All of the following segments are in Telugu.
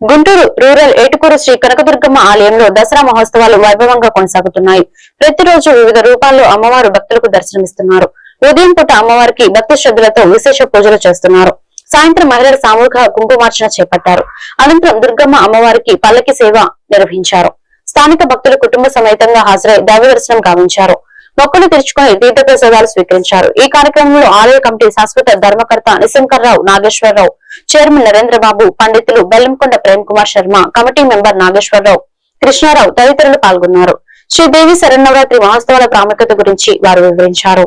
గుంటూరు రూరల్ ఏటుకూరు శ్రీ కనకదుర్గమ్మ ఆలయంలో దసరా మహోత్సవాలు వైభవంగా కొనసాగుతున్నాయి. ప్రతిరోజు వివిధ రూపాల్లో అమ్మవారు భక్తులకు దర్శనమిస్తున్నారు. ఉదయం పూట అమ్మవారికి భక్తి శ్రద్ధలతో విశేష పూజలు చేస్తున్నారు. సాయంత్రం మహిళల సామూహిక కుంకుమార్చన చేపట్టారు. అనంతరం దుర్గమ్మ అమ్మవారికి పల్లకి సేవ నిర్వహించారు. స్థానిక భక్తులు కుటుంబ సమేతంగా హాజరై దైవ దర్శనం గావించారు. మొక్కలు తెరుచుకుని తీర్థ ప్రసాదాలు స్వీకరించారు. ఈ కార్యక్రమంలో ఆలయ కమిటీ శాశ్వత ధర్మకర్త నిశంకర్రావు నాగేశ్వరరావు చైర్మన్ నరేంద్రబాబు పండితులు బెల్లంకొండ ప్రేమ్ కుమార్ శర్మ కమిటీ మెంబర్ నాగేశ్వరరావు కృష్ణారావు తదితరులు పాల్గొన్నారు. శ్రీదేవి శరన్నవరాత్రి మహోత్సవాల ప్రాముఖ్యత గురించి వారు వివరించారు.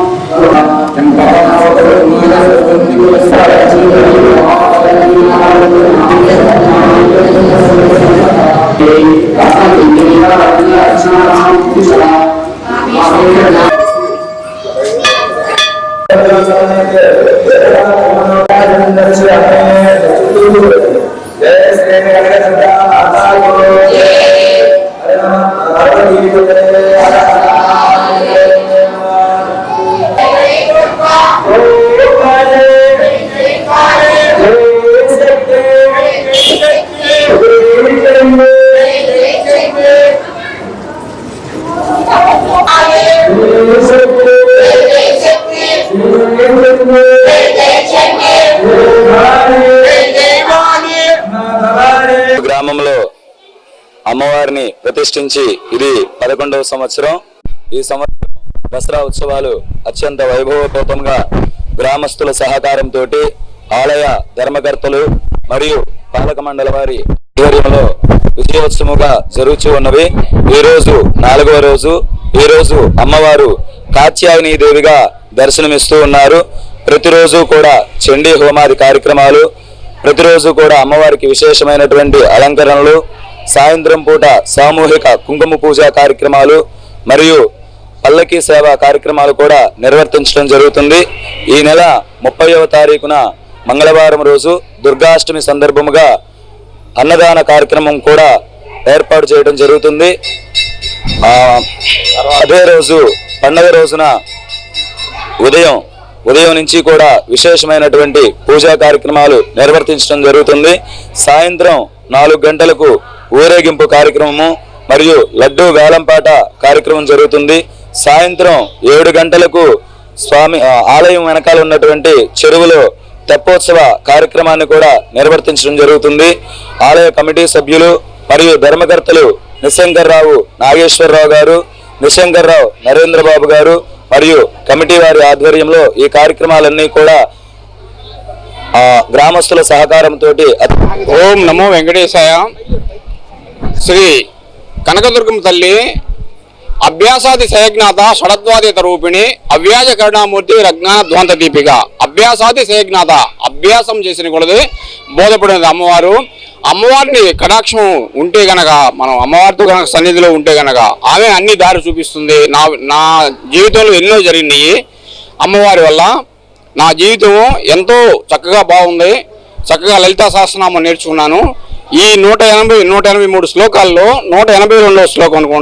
గ్రామంలో అమ్మవారిని ప్రతిష్ఠించి ఇది పదకొండవ సంవత్సరం. ఈ సంవత్సరం దసరా ఉత్సవాలు అత్యంత వైభవపూతంగా గ్రామస్తుల సహకారంతో ఆలయ ధర్మకర్తలు మరియు పాలక మండల వారి ఆధ్వర్యంలో విజయోత్సవముగా జరుగుతూ ఉన్నవి. ఈ రోజు నాలుగవ రోజు. ఈ రోజు అమ్మవారు కాత్యాయని దేవిగా దర్శనమిస్తూ ఉన్నారు. ప్రతిరోజు కూడా చండీ హోమాది కార్యక్రమాలు ప్రతిరోజు కూడా అమ్మవారికి విశేషమైనటువంటి అలంకరణలు సాయంత్రం పూట సామూహిక కుంకుమ పూజ కార్యక్రమాలు మరియు పల్లకి సేవ కార్యక్రమాలు కూడా నిర్వర్తించడం జరుగుతుంది. ఈ నెల ముప్పైవ తారీఖున మంగళవారం రోజు దుర్గాష్టమి సందర్భముగా అన్నదాన కార్యక్రమం కూడా ఏర్పాటు చేయడం జరుగుతుంది. అదే రోజు పండగ రోజున ఉదయం ఉదయం నుంచి కూడా విశేషమైనటువంటి పూజా కార్యక్రమాలు నిర్వర్తించడం జరుగుతుంది. సాయంత్రం నాలుగు గంటలకు ఊరేగింపు కార్యక్రమము మరియు లడ్డూ వేలంపాట కార్యక్రమం జరుగుతుంది. సాయంత్రం ఏడు గంటలకు స్వామి ఆలయం వెనకాల ఉన్నటువంటి చెరువులో తెప్పోత్సవ కార్యక్రమాన్ని కూడా నిర్వర్తించడం జరుగుతుంది. ఆలయ కమిటీ సభ్యులు మరియు ధర్మకర్తలు నిశంకర్రావు నాగేశ్వరరావు గారు నిశంకర్రావు నరేంద్రబాబు గారు మరియు కమిటీ వారి ఆధ్వర్యంలో ఈ కార్యక్రమాలన్నీ కూడా గ్రామస్తుల సహకారంతో ఓం నమో వెంకటేశాయ. శ్రీ కనకదుర్గం తల్లి అభ్యాసాది శయజ్ఞాత షడద్వాదిత రూపిణి అవ్యాజ కరుణామూర్తి రజ్ఞాన ధ్వంత దీపిక అభ్యాసాది శయజ్ఞాత అభ్యాసం చేసిన కొలది బోధపడినది అమ్మవారు. అమ్మవారిని కటాక్షం ఉంటే గనక మనం అమ్మవారితో గనక సన్నిధిలో ఉంటే గనక ఆమె అన్ని దారి చూపిస్తుంది. నా నా జీవితంలో ఎన్నో జరిగినాయి. అమ్మవారి వల్ల నా జీవితం ఎంతో చక్కగా బాగుంది. చక్కగా లలితా సహస్రనామం నేర్చుకున్నాను. ఈ నూట ఎనభై నూట ఎనభై మూడు శ్లోకాల్లో నూట ఎనభై రెండవ శ్లోకం అనుకుంటా.